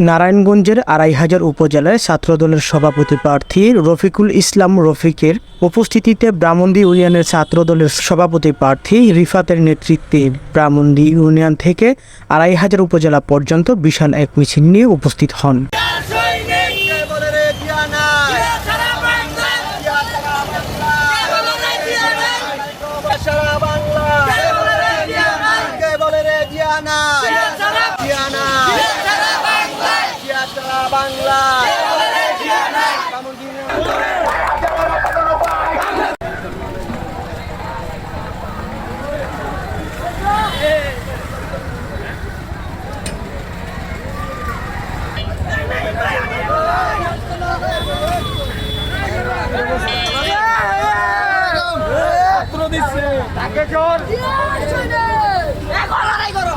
নারায়ণগঞ্জের আড়াই হাজার উপজেলায় ছাত্রদলের সভাপতি প্রার্থী রফিকুল ইসলাম রফিকের উপস্থিতিতে ব্রাহ্মণদী ইউনিয়নের ছাত্রদলের সভাপতি প্রার্থী রিফাতের নেতৃত্বে ব্রাহ্মণদী ইউনিয়ন থেকে আড়াই হাজার উপজেলা পর্যন্ত বিশাল এক মিছিল নিয়ে উপস্থিত হন সারা বাংলা কে বলে রে জিয়ানা জিয়ানা জিয়া সারা বাংলা। এখন লড়াই করো।